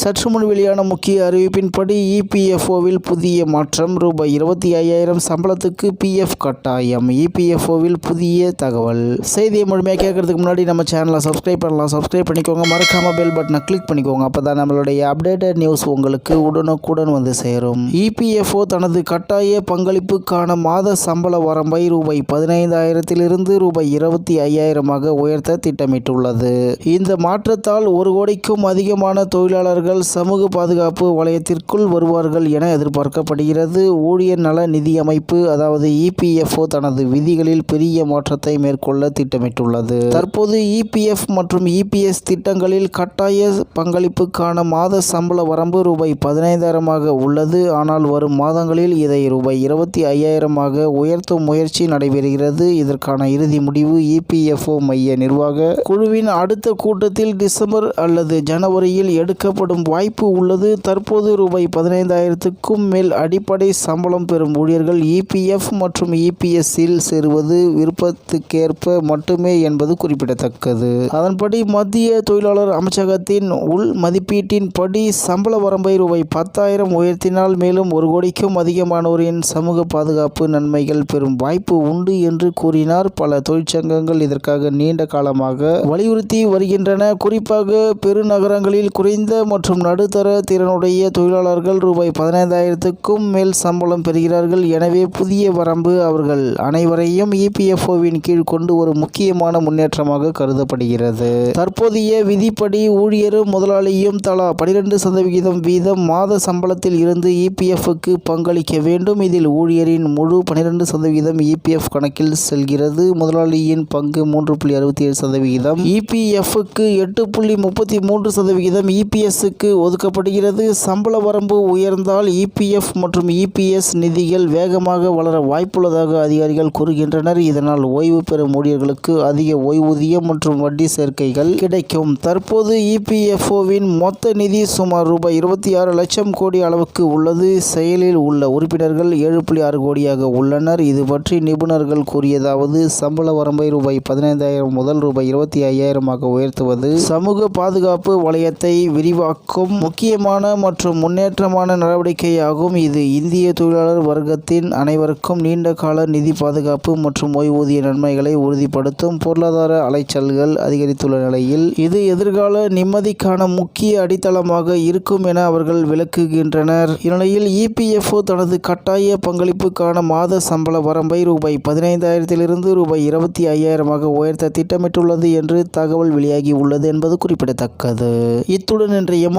சற்று முன் வெளியான முக்கிய அறிவிப்பின்படி இபிஎஃப்ஓவில் புதிய மாற்றம் ரூபாய் இருபத்தி ஐயாயிரம் சம்பளத்துக்கு பிஎஃப் கட்டாயம். இபிஎஃப்ஓவில் புதிய தகவல். செய்தியை முழுமையாக கேட்கறதுக்கு முன்னாடி நம்ம சேனலை சப்ஸ்கிரைப் பண்ணலாம். சப்ஸ்கிரைப் பண்ணிக்கோங்க. மறக்காம பெல் பட்டனை கிளிக் பண்ணிக்கோங்க. அப்போ தான் நம்மளுடைய அப்டேட்டட் நியூஸ் உங்களுக்கு உடனுக்குடன் வந்து சேரும். இபிஎஃப்ஓ தனது கட்டாய பங்களிப்புக்கான மாத சம்பள வரம்பை ரூபாய் பதினைந்தாயிரத்திலிருந்து ரூபாய் இருபத்தி ஐயாயிரமாக உயர்த்த திட்டமிட்டுள்ளது. இந்த மாற்றத்தால் ஒரு கோடிக்கும் அதிகமான தொழிலாளர்கள் சமூக பாதுகாப்பு வலயத்திற்குள் வருவார்கள் என எதிர்பார்க்கப்படுகிறது. ஊழியர் நல நிதி அமைப்பு அதாவது இபிஎஃப்ஓ தனது விதிகளில் பெரிய மாற்றத்தை மேற்கொள்ள திட்டமிட்டுள்ளது. தற்போது இபிஎஃப் மற்றும் இபிஎஸ் திட்டங்களில் கட்டாய பங்களிப்புக்கான மாத சம்பள வரம்பு ரூபாய் பதினைந்தாயிரமாக உள்ளது. ஆனால் வரும் மாதங்களில் இதை ரூபாய் இருபத்தி ஐயாயிரமாக உயர்த்தும் முயற்சி நடைபெறுகிறது. இதற்கான இறுதி முடிவு இபிஎஃப்ஓ மைய நிர்வாக குழுவின் அடுத்த கூட்டத்தில் டிசம்பர் அல்லது ஜனவரியில் எடுக்கப்படும் வாய்ப்பு உள்ளது. தற்போது ரூபாய் பதினைந்தாயிரத்துக்கும் மேல் அடிப்படை சம்பளம் பெறும் ஊழியர்கள் இபிஎஃப் மற்றும் இபிஎஸ்ஸில் சேருவது விருப்பத்துக்கேற்ப மட்டுமே என்பது குறிப்பிடத்தக்கது. அதன்படி மத்திய தொழிலாளர் அமைச்சகத்தின் உள் மதிப்பீட்டின்படி சம்பள வரம்பை ரூபாய் பத்தாயிரம் உயர்த்தினால் மேலும் ஒரு கோடிக்கும் அதிகமானோரின் சமூக பாதுகாப்பு நன்மைகள் பெறும் வாய்ப்பு உண்டு என்று கூறினார். பல தொழிற்சங்கங்கள் இதற்காக நீண்ட காலமாக வலியுறுத்தி வருகின்றன. குறிப்பாக பெருநகரங்களில் குறைந்த மற்றும் மற்றும் நடுத்தர திறனுடைய தொழிலாளர்கள் ரூபாய் பதினைந்தாயிரத்துக்கும் மேல் சம்பளம் பெறுகிறார்கள். எனவே புதிய வரம்பு அவர்கள் அனைவரையும் இபிஎஃப்ஓவின் கீழ் கொண்டு ஒரு முக்கியமான முன்னேற்றமாக கருதப்படுகிறது. தற்போதைய விதிப்படி ஊழியரும் முதலாளியும் தலா பனிரெண்டு சதவிகிதம் வீதம் மாத சம்பளத்தில் இருந்து இபிஎஃப்க்கு பங்களிக்க வேண்டும். இதில் ஊழியரின் முழு பனிரெண்டு சதவிகிதம் இபிஎஃப் கணக்கில் செல்கிறது. முதலாளியின் பங்கு மூன்று புள்ளி அறுபத்தி ஏழு சதவிகிதம். இபிஎஃப்க்கு எட்டு புள்ளி முப்பத்தி மூன்று சதவிகிதம் இபிஎஸ்க்கு ஒதுக்கப்படுகிறது. சம்பள வரம்பு உயர்ந்தால் இபிஎஃப் மற்றும் இபிஎஸ் நிதிகள் வேகமாக வளர வாய்ப்புள்ளதாக அதிகாரிகள் கூறுகின்றனர். இதனால் ஓய்வு பெறும் ஊழியர்களுக்கு அதிக ஓய்வூதியம் மற்றும் வட்டி சேர்க்கைகள் கிடைக்கும். தற்போது இபிஎஃப்ஓவின் மொத்த நிதி சுமார் ரூபாய் இருபத்தி ஆறு லட்சம் கோடி அளவுக்கு உள்ளது. செயலில் உள்ள உறுப்பினர்கள் ஏழு புள்ளி ஆறு கோடியாக உள்ளனர். இது பற்றி நிபுணர்கள் கூறியதாவது சம்பள வரம்பை ரூபாய் பதினைந்தாயிரம் முதல் ரூபாய் இருபத்தி ஐயாயிரமாக உயர்த்துவது சமூக பாதுகாப்பு வளையத்தை விரிவாக்கும் முக்கியமான மற்றும் முன்னேற்றமான நடவடிக்கையாகும் இது. இந்திய தொழிலாளர் வர்க்கத்தின் அனைவருக்கும் நீண்ட கால நிதி பாதுகாப்பு மற்றும் ஓய்வூதிய நன்மைகளை உறுதிப்படுத்தும் பொருளாதார அலைச்சல்கள் அதிகரித்துள்ள நிலையில் இது எதிர்கால நிம்மதிக்கான முக்கிய அடித்தளமாக இருக்கும் என அவர்கள் விளக்குகின்றனர். இந்நிலையில் இபிஎஃப்ஓ தனது கட்டாய பங்களிப்புக்கான மாத சம்பள வரம்பை ரூபாய் பதினைந்தாயிரத்திலிருந்து ரூபாய் இருபத்தி ஐயாயிரமாக உயர்த்த திட்டமிட்டுள்ளது என்று தகவல் வெளியாகி உள்ளது என்பது குறிப்பிடத்தக்கது. இத்துடன் இன்றைய